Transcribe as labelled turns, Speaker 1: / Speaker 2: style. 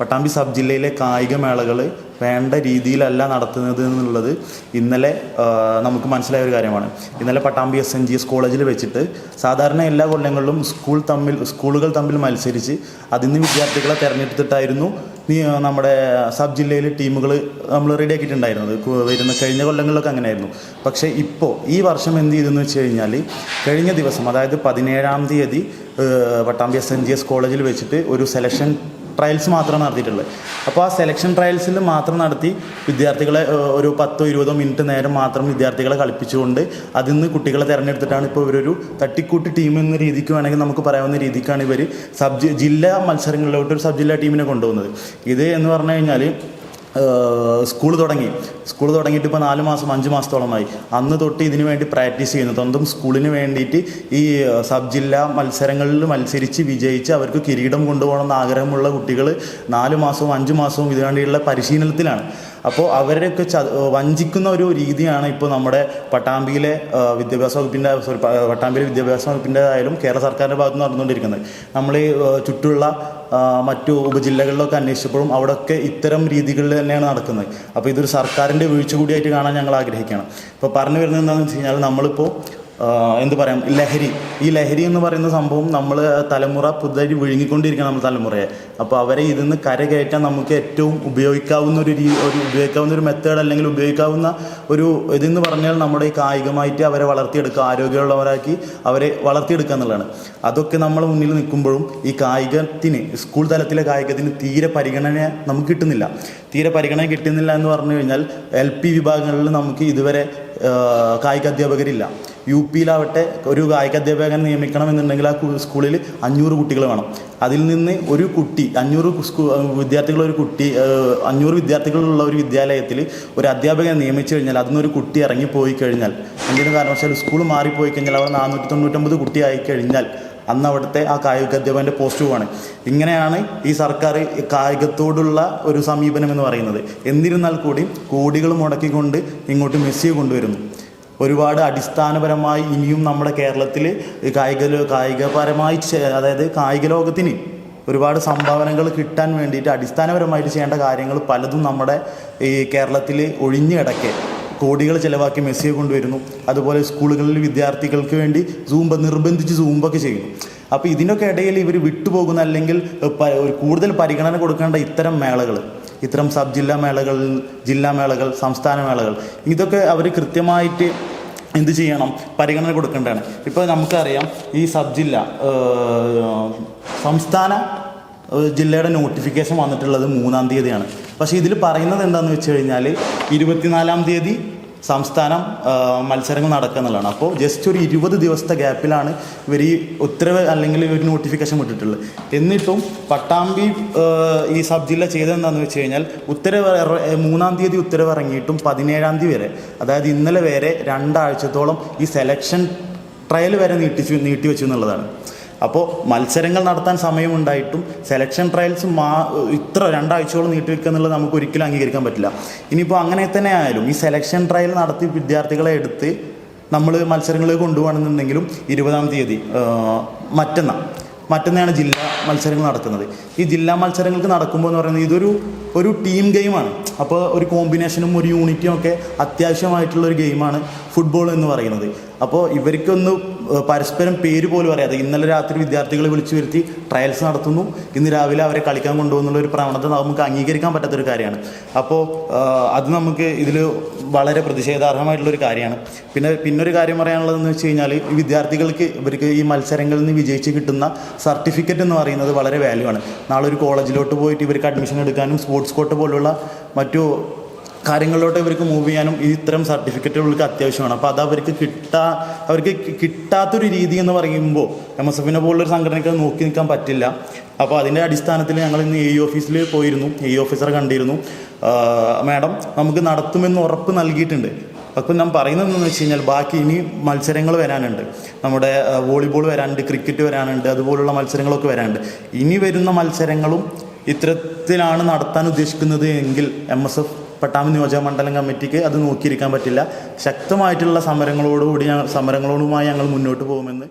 Speaker 1: Pattambi sub ജില്ലയിലെ കായിക മേളകൾ വേണ്ട രീതിയിലല്ല നടത്തുന്നത് എന്നുള്ളത് ഇന്നലെ നമുക്ക് മനസ്സിലായ ഒരു കാര്യമാണ്. ഇന്നലെ Pattambi S N G S കോളേജിൽ വെച്ചിട്ട് സാധാരണ എല്ലാ കൊല്ലങ്ങളിലും സ്കൂൾ തമ്മിൽ സ്കൂളുകൾ തമ്മിൽ മത്സരിച്ച് അതിൽ നിന്ന് വിദ്യാർത്ഥികളെ തിരഞ്ഞെടുത്തിട്ടായിരുന്നു നമ്മുടെ സബ് ജില്ലയിൽ ടീമുകൾ നമ്മൾ റെഡിയാക്കിയിട്ടുണ്ടായിരുന്നത് വരുന്ന കഴിഞ്ഞ കൊല്ലങ്ങളിലൊക്കെ അങ്ങനെയായിരുന്നു. പക്ഷേ ഇപ്പോൾ ഈ വർഷം എന്ത് ചെയ്തെന്ന് വെച്ച് കഴിഞ്ഞാൽ കഴിഞ്ഞ ദിവസം അതായത് പതിനേഴാം തീയതി Pattambi S N G S കോളേജിൽ വെച്ചിട്ട് ഒരു സെലക്ഷൻ ട്രയൽസ് മാത്രമാണ് നടത്തിയിട്ടുള്ളത്. അപ്പോൾ ആ സെലക്ഷൻ ട്രയൽസിൽ മാത്രം നടത്തി വിദ്യാർത്ഥികളെ ഒരു പത്തോ ഇരുപതോ മിനിറ്റ് നേരം മാത്രം വിദ്യാർത്ഥികളെ കളിപ്പിച്ചുകൊണ്ട് അതിൽ നിന്ന് കുട്ടികളെ തിരഞ്ഞെടുത്തിട്ടാണ് ഇപ്പോൾ ഇവരൊരു തട്ടിക്കൂട്ടി ടീം എന്ന രീതിക്ക് വേണമെങ്കിൽ നമുക്ക് പറയാവുന്ന രീതിക്കാണ് ഇവർ സബ് ജില്ലാ മത്സരങ്ങളിലോട്ട് ഒരു സബ് ജില്ലാ ടീമിനെ കൊണ്ടുപോകുന്നത്. ഇത് എന്ന് പറഞ്ഞു കഴിഞ്ഞാൽ സ്കൂൾ തുടങ്ങി. സ്കൂൾ തുടങ്ങിയിട്ട് ഇപ്പോൾ നാല് മാസം അഞ്ച് മാസത്തോളമായി. അന്ന് തൊട്ട് ഇതിനു വേണ്ടി പ്രാക്ടീസ് ചെയ്യുന്നു. സ്വന്തം സ്കൂളിന് വേണ്ടിയിട്ട് ഈ സബ് ജില്ലാ മത്സരങ്ങളിൽ മത്സരിച്ച് വിജയിച്ച് അവർക്ക് കിരീടം കൊണ്ടുപോകണം എന്ന ആഗ്രഹമുള്ള കുട്ടികൾ നാല് മാസവും അഞ്ച് മാസവും ഇതിനുവേണ്ടിയുള്ള പരിശീലനത്തിലാണ്. അപ്പോൾ അവരെയൊക്കെ ച വഞ്ചിക്കുന്ന ഒരു രീതിയാണ് ഇപ്പോൾ നമ്മുടെ പട്ടാമ്പിയിലെ വിദ്യാഭ്യാസ വകുപ്പിന്റെ സോറി പട്ടാമ്പിയിലെ വിദ്യാഭ്യാസ വകുപ്പിന്റെ ആയാലും കേരള സർക്കാരിന്റെ ഭാഗത്ത് നടന്നുകൊണ്ടിരിക്കുന്നത്. നമ്മൾ ചുറ്റുള്ള മറ്റു ഉപജില്ലകളിലൊക്കെ അന്വേഷിച്ചപ്പോഴും അവിടെയൊക്കെ ഇത്തരം രീതികളിൽ തന്നെയാണ് നടക്കുന്നത്. അപ്പോൾ ഇതൊരു സർക്കാരിന്റെ വീഴ്ച കൂടിയായിട്ട് കാണാൻ ഞങ്ങൾ ആഗ്രഹിക്കുകയാണ്. ഇപ്പോൾ പറഞ്ഞു വരുന്നത് എന്താണെന്ന് വെച്ച് കഴിഞ്ഞാൽ നമ്മളിപ്പോൾ എന്ത് പറയാം ലഹരി ഈ ലഹരി എന്ന് പറയുന്ന സംഭവം നമ്മൾ തലമുറ പുതുതായി വിഴുങ്ങിക്കൊണ്ടിരിക്കണം നമ്മൾ തലമുറയെ. അപ്പോൾ അവരെ ഇതിൽ നിന്ന് കരകയറ്റാൻ നമുക്ക് ഏറ്റവും ഉപയോഗിക്കാവുന്ന ഒരു രീതി ഒരു ഉപയോഗിക്കാവുന്ന ഒരു മെത്തേഡ് അല്ലെങ്കിൽ ഉപയോഗിക്കാവുന്ന ഒരു ഇതെന്ന് പറഞ്ഞാൽ നമ്മുടെ ഈ കായികമായിട്ട് അവരെ വളർത്തിയെടുക്കുക ആരോഗ്യമുള്ളവരാക്കി അവരെ വളർത്തിയെടുക്കുക എന്നുള്ളതാണ്. അതൊക്കെ നമ്മൾ മുന്നിൽ നിൽക്കുമ്പോഴും ഈ കായികത്തിന് സ്കൂൾ തലത്തിലെ കായികത്തിന് തീരെ പരിഗണന നമുക്ക് കിട്ടുന്നില്ല. തീരെ പരിഗണന കിട്ടുന്നില്ല എന്ന് പറഞ്ഞു കഴിഞ്ഞാൽ എൽ പി വിഭാഗങ്ങളിൽ നമുക്ക് ഇതുവരെ കായിക അധ്യാപകരില്ല യു പിയിലാവട്ടെ ഒരു കായിക അധ്യാപകൻ നിയമിക്കണമെന്നുണ്ടെങ്കിൽ ആ സ്കൂളിൽ അഞ്ഞൂറ് കുട്ടികൾ വേണം. അതിൽ നിന്ന് ഒരു കുട്ടി അഞ്ഞൂറ് സ്കൂ വിദ്യാർത്ഥികളുള്ള ഒരു കുട്ടി അഞ്ഞൂറ് വിദ്യാർത്ഥികളുള്ള ഒരു വിദ്യാലയത്തിൽ ഒരു അധ്യാപകനെ നിയമിച്ചു കഴിഞ്ഞാൽ അതിൽ നിന്നൊരു കുട്ടി ഇറങ്ങിപ്പോയി കഴിഞ്ഞാൽ എന്തെങ്കിലും കാരണവശാൽ സ്കൂൾ മാറിപ്പോയി കഴിഞ്ഞാൽ അവിടെ നാനൂറ്റി തൊണ്ണൂറ്റൊമ്പത് കുട്ടിയായി കഴിഞ്ഞാൽ അന്ന് അവിടുത്തെ ആ കായിക അധ്യാപകന്റെ പോസ്റ്റ് പോവാണ്. ഇങ്ങനെയാണ് ഈ സർക്കാർ കായികത്തോടുള്ള ഒരു സമീപനം എന്ന് പറയുന്നത്. എന്നിരുന്നാൽ കൂടി കോടികൾ മുടക്കിക്കൊണ്ട് ഇങ്ങോട്ട് മെസ്സിയെ കൊണ്ടുവരുന്നു. ഒരുപാട് അടിസ്ഥാനപരമായി ഇനിയും നമ്മുടെ കേരളത്തിൽ കായിക കായികപരമായി അതായത് കായിക ലോകത്തിന് ഒരുപാട് സംഭാവനകൾ കിട്ടാൻ വേണ്ടിയിട്ട് അടിസ്ഥാനപരമായിട്ട് ചെയ്യേണ്ട കാര്യങ്ങൾ പലതും നമ്മുടെ ഈ കേരളത്തിൽ ഒഴിഞ്ഞു കിടക്കെ. കോടികൾ ചിലവാക്കി മെസ്സിയെ കൊണ്ടുവരുന്നു. അതുപോലെ സ്കൂളുകളിൽ വിദ്യാർത്ഥികൾക്ക് വേണ്ടി സൂംബ നിർബന്ധിച്ച് സൂമ്പൊക്കെ ചെയ്യുന്നു. അപ്പോൾ ഇതിനൊക്കെ ഇടയിൽ ഇവർ വിട്ടുപോകുന്ന അല്ലെങ്കിൽ ഒരു കൂടുതൽ പരിഗണന കൊടുക്കേണ്ട ഇത്തരം മേളകൾ ഇത്തരം സബ് ജില്ലാ മേളകൾ ജില്ലാ മേളകൾ സംസ്ഥാന മേളകൾ ഇതൊക്കെ അവർ കൃത്യമായിട്ട് എന്ത് ചെയ്യണം? പരിഗണന കൊടുക്കേണ്ടതാണ്. ഇപ്പോൾ നമുക്കറിയാം ഈ സബ് ജില്ല സംസ്ഥാന ജില്ലയുടെ നോട്ടിഫിക്കേഷൻ വന്നിട്ടുള്ളത് മൂന്നാം തീയതിയാണ്. പക്ഷേ ഇതിൽ പറയുന്നത് എന്താണെന്ന് വെച്ച് കഴിഞ്ഞാൽ ഇരുപത്തിനാലാം തീയതി സംസ്ഥാനം മത്സരങ്ങൾ നടക്കുക എന്നുള്ളതാണ്. അപ്പോൾ ജസ്റ്റ് ഒരു ഇരുപത് ദിവസത്തെ ഗ്യാപ്പിലാണ് ഇവർ ഈ ഉത്തരവ് അല്ലെങ്കിൽ ഒരു നോട്ടിഫിക്കേഷൻ വിട്ടിട്ടുള്ളത്. എന്നിട്ടും പട്ടാമ്പി ഈ സബ് ജില്ല ചെയ്തതെന്താണെന്ന് വെച്ച് കഴിഞ്ഞാൽ ഉത്തരവ് മൂന്നാം തീയതി ഉത്തരവ് ഇറങ്ങിയിട്ടും പതിനേഴാം തീയതി വരെ. അതായത് ഇന്നലെ വരെ രണ്ടാഴ്ചത്തോളം ഈ സെലക്ഷൻ ട്രയൽ വരെ നീട്ടിച്ചു നീട്ടിവെച്ചു എന്നുള്ളതാണ്. അപ്പോൾ മത്സരങ്ങൾ നടത്താൻ സമയമുണ്ടായിട്ടും സെലക്ഷൻ ട്രയൽസ് മാ ഇത്ര രണ്ടാഴ്ചയോളം നീട്ടിവെക്കുക എന്നുള്ളത് നമുക്ക് ഒരിക്കലും അംഗീകരിക്കാൻ പറ്റില്ല. ഇനിയിപ്പോൾ അങ്ങനെ തന്നെ ആയാലും ഈ സെലക്ഷൻ ട്രയൽ നടത്തി വിദ്യാർത്ഥികളെ എടുത്ത് നമ്മൾ മത്സരങ്ങൾ കൊണ്ടുപോകണമെന്നുണ്ടെങ്കിലും ഇരുപതാം തീയതി മറ്റന്നാൾ മറ്റന്നാണ് ജില്ലാ മത്സരങ്ങൾ നടക്കുന്നത്. ഈ ജില്ലാ മത്സരങ്ങൾക്ക് നടക്കുമ്പോൾ എന്ന് പറയുന്നത് ഇതൊരു ഒരു ടീം ഗെയിമാണ് അപ്പോൾ ഒരു കോമ്പിനേഷനും ഒരു യൂണിറ്റിയും ഒക്കെ അത്യാവശ്യമായിട്ടുള്ള ഒരു ഗെയിമാണ് ഫുട്ബോൾ എന്ന് പറയുന്നത്. അപ്പോൾ ഇവർക്കൊന്ന് പരസ്പരം പേര് പോലും അറിയാതെ ഇന്നലെ രാത്രി വിദ്യാർത്ഥികളെ വിളിച്ചു വരുത്തി ട്രയൽസ് നടത്തുന്നു. ഇന്ന് രാവിലെ അവരെ കളിക്കാൻ കൊണ്ടുപോകുന്നുള്ള ഒരു പ്രവണത നമുക്ക് അംഗീകരിക്കാൻ പറ്റാത്തൊരു കാര്യമാണ്. അപ്പോൾ അത് നമുക്ക് ഇതിൽ വളരെ പ്രതിഷേധാർഹമായിട്ടുള്ളൊരു കാര്യമാണ്. പിന്നെ പിന്നൊരു കാര്യം പറയാനുള്ളതെന്ന് വെച്ച് കഴിഞ്ഞാൽ ഈ വിദ്യാർത്ഥികൾക്ക് ഇവർക്ക് ഈ മത്സരങ്ങളിൽ നിന്ന് വിജയിച്ച് കിട്ടുന്ന സർട്ടിഫിക്കറ്റ് എന്ന് പറയുന്നത് വളരെ വാല്യൂ ആണ്. നാളെ ഒരു കോളേജിലോട്ട് പോയിട്ട് ഇവർക്ക് അഡ്മിഷൻ എടുക്കാനും സ്പോർട്സ് കോട്ട് പോലുള്ള മറ്റു കാര്യങ്ങളിലോട്ട് ഇവർക്ക് മൂവ് ചെയ്യാനും ഇത്തരം സർട്ടിഫിക്കറ്റുകൾക്ക് അത്യാവശ്യമാണ്. അപ്പോൾ അത് അവർക്ക് കിട്ടാ അവർക്ക് കിട്ടാത്തൊരു രീതി എന്ന് പറയുമ്പോൾ എം എസ് എഫിനെ പോലുള്ളൊരു സംഘടനയ്ക്ക് നോക്കി നിൽക്കാൻ പറ്റില്ല. അപ്പോൾ അതിന്റെ അടിസ്ഥാനത്തിൽ ഞങ്ങൾ ഇന്ന് എ ഓഫീസിൽ പോയിരുന്നു. എ ഓഫീസറെ കണ്ടിരുന്നു. മാഡം നമുക്ക് നടത്തുമെന്ന് ഉറപ്പ് നൽകിയിട്ടുണ്ട്. അപ്പം ഞാൻ പറയുന്നത് എന്താണെന്ന് വെച്ച് കഴിഞ്ഞാൽ ബാക്കി ഇനി മത്സരങ്ങൾ വരാനുണ്ട്. നമ്മുടെ വോളിബോൾ വരാനുണ്ട് ക്രിക്കറ്റ് വരാനുണ്ട് അതുപോലുള്ള മത്സരങ്ങളൊക്കെ വരാനുണ്ട്. ഇനി വരുന്ന മത്സരങ്ങളും ഇത്തരത്തിലാണ് നടത്താൻ ഉദ്ദേശിക്കുന്നത് എങ്കിൽ എം എസ് എഫ് പട്ടാമ്പി നിയോജക മണ്ഡലം കമ്മിറ്റിക്ക് അത് നോക്കിയിരിക്കാൻ പറ്റില്ല. ശക്തമായിട്ടുള്ള സമരങ്ങളോടുകൂടി സമരങ്ങളോടുമായി ഞങ്ങൾ മുന്നോട്ട് പോകുമെന്ന്